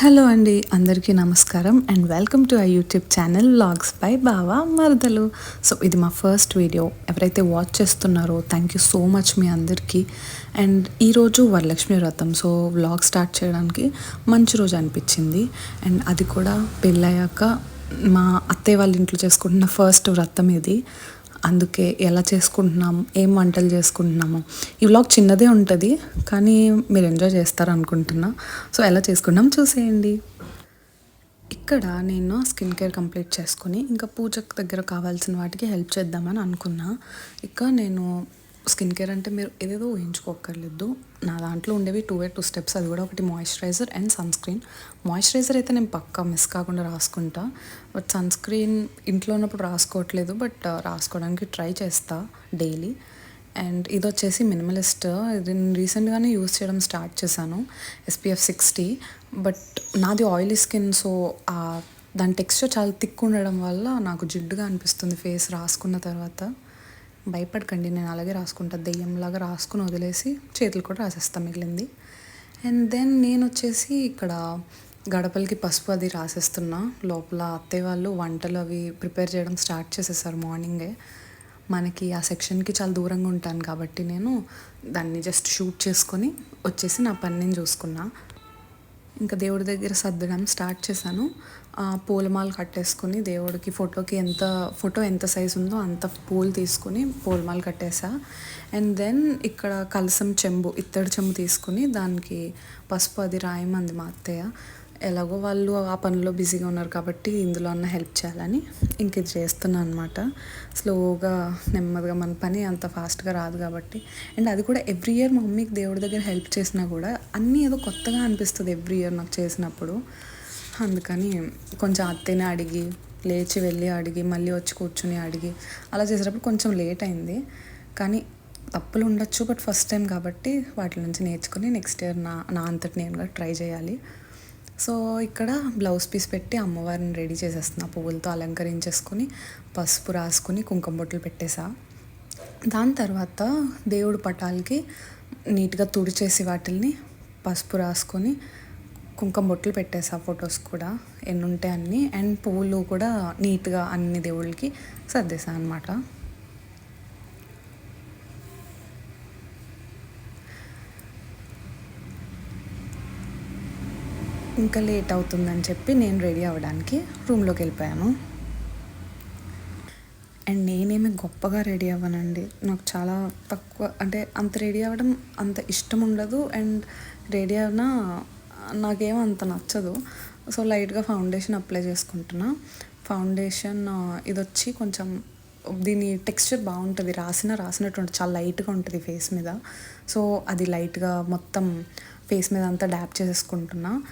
Hello అండి అందరికీ నమస్కారం and welcome to I YouTube channel vlogs by Bava Maradalu. So ఇది మా ఫస్ట్ వీడియో. ఎవరైతే వాచ్ చేస్తున్నారో థ్యాంక్ యూ సో మచ్ మీ అందరికీ. అండ్ ఈరోజు వరలక్ష్మి వ్రతం. సో వ్లాగ్ స్టార్ట్ చేయడానికి మంచి రోజు అనిపించింది. అండ్ అది కూడా పెళ్ళయ్యాక మా అత్తయ్య వాళ్ళ ఇంట్లో చేసుకుంటున్న ఫస్ట్ వ్రతం ఇది. అందుకే ఎలా చేసుకుంటున్నాం ఏం వంటలు చేసుకుంటున్నాము. ఈ వ్లాగ్ చిన్నదే ఉంటుంది కానీ మీరు ఎంజాయ్ చేస్తారు అనుకుంటున్నా సో ఎలా చేసుకున్నాం చూసేయండి. ఇక్కడ నేను స్కిన్ కేర్ కంప్లీట్ చేసుకుని ఇంకా పూజకు దగ్గర కావాల్సిన వాటికి హెల్ప్ చేద్దామని అనుకున్నా. ఇక నేను స్కిన్ కేర్ అంటే మీరు ఏదేదో ఊహించుకోక్కర్లేదు. నా దాంట్లో ఉండేవి టూ ఏ టూ స్టెప్స్ అది కూడా ఒకటి moisturiser and sunscreen moisturiser అయితే నేను పక్కా మిస్ కాకుండా రాసుకుంటా. బట్ సన్ స్క్రీన్ ఇంట్లో ఉన్నప్పుడు రాసుకోవట్లేదు. బట్ uh, రాసుకోవడానికి ట్రై చేస్తా డైలీ అండ్ ఇది వచ్చేసి మినిమలిస్ట్ ఇది నేను రీసెంట్గానే యూస్ చేయడం స్టార్ట్ చేశాను. ఎస్పీఎఫ్ సిక్స్టీ బట్ నాది ఆయిలీ స్కిన్ సో దాని టెక్స్చర్ చాలా థిక్ ఉండడం వల్ల నాకు జిడ్డుగా అనిపిస్తుంది ఫేస్ రాసుకున్న తర్వాత. భయపడకండి నేను అలాగే రాసుకుంటా. దెయ్యంలాగా రాసుకుని వదిలేసి చేతులు కూడా రాసేస్తాను మిగిలింది. అండ్ దెన్ నేను వచ్చేసి ఇక్కడ గడపలకి పసుపు అది రాసేస్తున్నా. లోపల అత్తయ్య వాళ్ళు వంటలు అవి ప్రిపేర్ చేయడం స్టార్ట్ చేసేసారు మార్నింగే. మనకి ఆ సెక్షన్కి చాలా దూరంగా ఉంటాను కాబట్టి నేను దాన్ని జస్ట్ షూట్ చేసుకొని వచ్చేసి నా పని నేను చూసుకున్నా. ఇంకా దేవుడి దగ్గర సర్దడం స్టార్ట్ చేశాను. పూలమాల కట్టేసుకుని దేవుడికి ఫోటోకి ఎంత ఫోటో ఎంత సైజు ఉందో అంత పూలు తీసుకుని పూలమాల కట్టేసా. అండ్ దెన్ ఇక్కడ కలసం చెంబు ఇత్తడి చెంబు తీసుకుని దానికి పసుపు అది రాయమంది మా అత్తయ్య. ఎలాగో వాళ్ళు ఆ పనిలో బిజీగా ఉన్నారు కాబట్టి ఇందులో అన్న హెల్ప్ చేయాలని ఇంక ఇది చేస్తున్నాను అనమాట స్లోగా నెమ్మదిగా మన పని అంత ఫాస్ట్గా రాదు కాబట్టి. అండ్ అది కూడా ఎవ్రీ ఇయర్ మా మమ్మీకి దేవుడి దగ్గర హెల్ప్ చేసినా కూడా అన్నీ ఏదో కొత్తగా అనిపిస్తుంది ఎవ్రీ ఇయర్ నాకు చేసినప్పుడు. అందుకని కొంచెం అత్తేనే అడిగి లేచి వెళ్ళి అడిగి మళ్ళీ వచ్చి కూర్చుని అడిగి అలా చేసేటప్పుడు కొంచెం లేట్ అయింది. కానీ తప్పులు ఉండొచ్చు బట్ ఫస్ట్ టైం కాబట్టి వాటి నుంచి నేర్చుకుని నెక్స్ట్ ఇయర్ నా నా అంతటి నేను కూడా ట్రై చేయాలి. సో ఇక్కడ బ్లౌజ్ పీస్ పెట్టి అమ్మవారిని రెడీ చేసేస్తున్నా. పువ్వులతో అలంకరించేసుకొని పసుపు రాసుకుని కుంకుమ బొట్లు పెట్టేసా. దాని తర్వాత దేవుడు పటాలకి నీట్గా తుడిచేసి వాటిల్ని పసుపు రాసుకొని కుంకుమ బొట్లు పెట్టేసా ఫొటోస్ కూడా. ఎన్ని ఉంటాయి అన్ని. అండ్ పువ్వులు కూడా నీట్గా అన్ని దేవుళ్ళకి సర్దేసా అనమాట ఇంకా లేట్ అవుతుందని చెప్పి నేను రెడీ అవ్వడానికి రూమ్లోకి వెళ్ళిపోయాను. అండ్ నేనేమి గొప్పగా రెడీ అవ్వనండి. నాకు చాలా తక్కువ అంటే అంత రెడీ అవ్వడం అంత ఇష్టం ఉండదు. అండ్ రెడీ అయినా నాకేమో అంత నచ్చదు. సో లైట్గా ఫౌండేషన్ అప్లై చేసుకుంటున్నా. ఫౌండేషన్ ఇది వచ్చి కొంచెం దీని టెక్స్చర్ బాగుంటుంది. రాసిన రాసినట్టు చాలా లైట్గా ఉంటుంది ఫేస్ మీద. సో అది లైట్గా మొత్తం ఫేస్ మీద అంతా డ్యాప్ చేసేసుకుంటున్నా.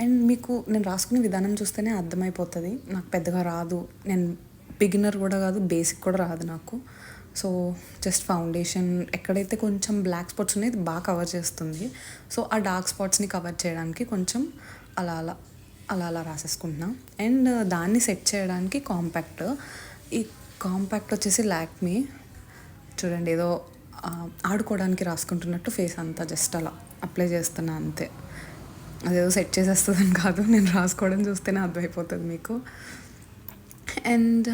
అండ్ మీకు నేను రాసుకునే విధానం చూస్తేనే అర్థమైపోతుంది. నాకు పెద్దగా రాదు. నేను బిగినర్ కూడా కాదు బేసిక్ కూడా రాదు నాకు. సో జస్ట్ ఫౌండేషన్ ఎక్కడైతే కొంచెం బ్లాక్ స్పాట్స్ ఉన్నాయి బాగా కవర్ చేస్తుంది. సో ఆ డార్క్ స్పాట్స్ని కవర్ చేయడానికి కొంచెం అలా అలా అలా అలా రాసేసుకుంటున్నా. అండ్ దాన్ని సెట్ చేయడానికి కాంపాక్ట్. ఈ కాంపాక్ట్ వచ్చేసి లాక్మీ. చూడండి ఏదో ఆడుకోవడానికి రాసుకుంటున్నట్టు ఫేస్ అంతా జస్ట్ అలా అప్లై చేస్తున్నా అంతే. అదేదో సెట్ చేసేస్తుందని కాదు నేను రాసుకోవడం చూస్తేనే అర్థమైపోతుంది మీకు. అండ్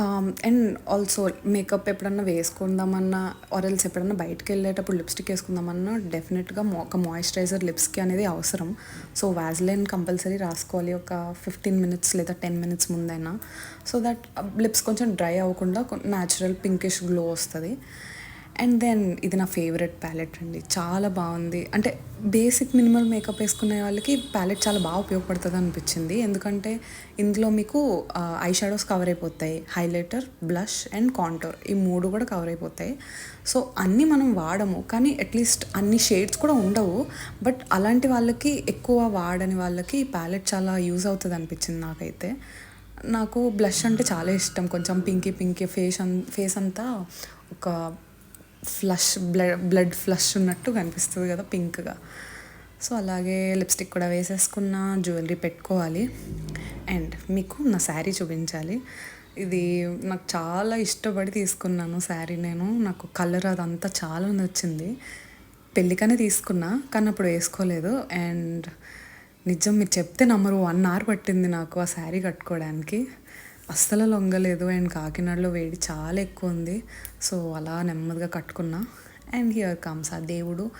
అండ్ ఆల్సో మేకప్ ఎప్పుడన్నా వేసుకుందామన్నా ఆరెల్స్ ఎప్పుడన్నా బయటకు వెళ్ళేటప్పుడు లిప్స్టిక్ వేసుకుందామన్నా డెఫినెట్గా ఒక మాయిశ్చరైజర్ లిప్స్కి అనేది అవసరం. సో వ్యాజ్లైన్ కంపల్సరీ రాసుకోవాలి ఒక ఫిఫ్టీన్ మినిట్స్ లేదా టెన్ మినిట్స్ ముందైనా. సో దట్ లిప్స్ కొంచెం డ్రై అవ్వకుండా న్యాచురల్ పింకిష్ గ్లో వస్తుంది. అండ్ దెన్ ఇది నా ఫేవరెట్ ప్యాలెట్ అండి. చాలా బాగుంది. అంటే బేసిక్ మినిమల్ మేకప్ వేసుకునే వాళ్ళకి ప్యాలెట్ చాలా బాగా ఉపయోగపడుతుంది అనిపించింది. ఎందుకంటే ఇందులో మీకు ఐ షాడోస్ కవర్ అయిపోతాయి. హైలైటర్ బ్లష్ అండ్ కాంటోర్ ఈ మూడు కూడా కవర్ అయిపోతాయి. సో అన్నీ మనం వాడము. కానీ అట్లీస్ట్ అన్ని షేడ్స్ కూడా ఉండవు. బట్ అలాంటి వాళ్ళకి ఎక్కువ వాడని వాళ్ళకి ఈ ప్యాలెట్ చాలా యూజ్ అవుతుంది అనిపించింది నాకైతే. నాకు బ్లష్ అంటే చాలా ఇష్టం. కొంచెం pinky pinky face on face అంతా ఒక ఫ్లష్ బ్లడ్ బ్లడ్ ఫ్లష్ ఉన్నట్టు కనిపిస్తుంది కదా పింక్గా. సో అలాగే లిప్స్టిక్ కూడా వేసేసుకున్న జ్యువెలరీ పెట్టుకోవాలి. అండ్ మీకు నా శారీ చూపించాలి. ఇది నాకు చాలా ఇష్టపడి తీసుకున్నాను శారీ నేను. నాకు కలర్ అదంతా చాలా నచ్చింది. పెళ్ళికనే తీసుకున్నా కానీ అప్పుడు వేసుకోలేదు. అండ్ నిజం మీరు చెప్తే నమ్మరు వన్ అవర్ పట్టింది నాకు ఆ శారీ కట్టుకోవడానికి. అస్సలు లొంగలేదు అండ్ కాకినాడలో వేడి చాలా ఎక్కువ ఉంది. సో అలా నెమ్మదిగా కట్టుకున్నా. అండ్ హియర్ కమ్స్ ఆ దేవుడు.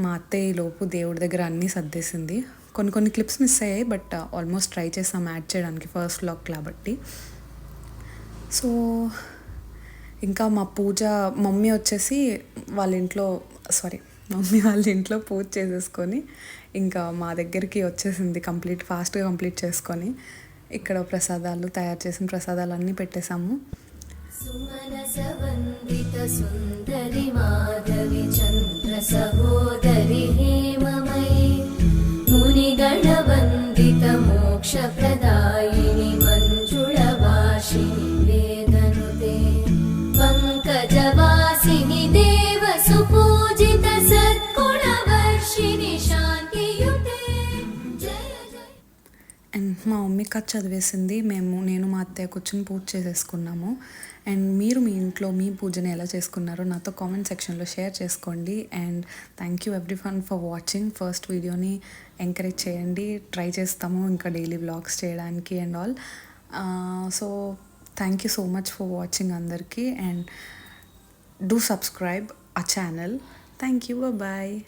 మా అత్తయ్య ఈ లోపు దేవుడి దగ్గర అన్నీ సర్దేసింది. కొన్ని కొన్ని క్లిప్స్ మిస్ అయ్యాయి బట్ ఆల్మోస్ట్ ట్రై చేసాం యాడ్ చేయడానికి ఫస్ట్ లాక్ కాబట్టి. సో ఇంకా మా పూజ మమ్మీ వచ్చేసి వాళ్ళ ఇంట్లో సారీ మమ్మీ వాళ్ళ ఇంట్లో పూజ చేసేసుకొని ఇంకా మా దగ్గరికి వచ్చేసింది కంప్లీట్ ఫాస్ట్గా కంప్లీట్ చేసుకొని. ఇక్కడ ప్రసాదాలు తయారు చేసిన ప్రసాదాలు అన్నీ పెట్టేశాము సుందరి మాధవి చంద్ర సహోదరి మా మమ్మీ కథ చదివేసింది. మేము నేను మా అత్తయ్య కూర్చొని పూజ చేసేసుకున్నాము. అండ్ మీరు మీ ఇంట్లో మీ పూజని ఎలా చేసుకున్నారో నాతో కామెంట్ సెక్షన్లో షేర్ చేసుకోండి. And thank you everyone for watching. First వీడియోని ఎంకరేజ్ చేయండి. ట్రై చేస్తాము ఇంకా డైలీ వ్లాగ్స్ చేయడానికి and all. So thank you so much for watching అందరికీ. And do subscribe a channel. Thank you. Bye.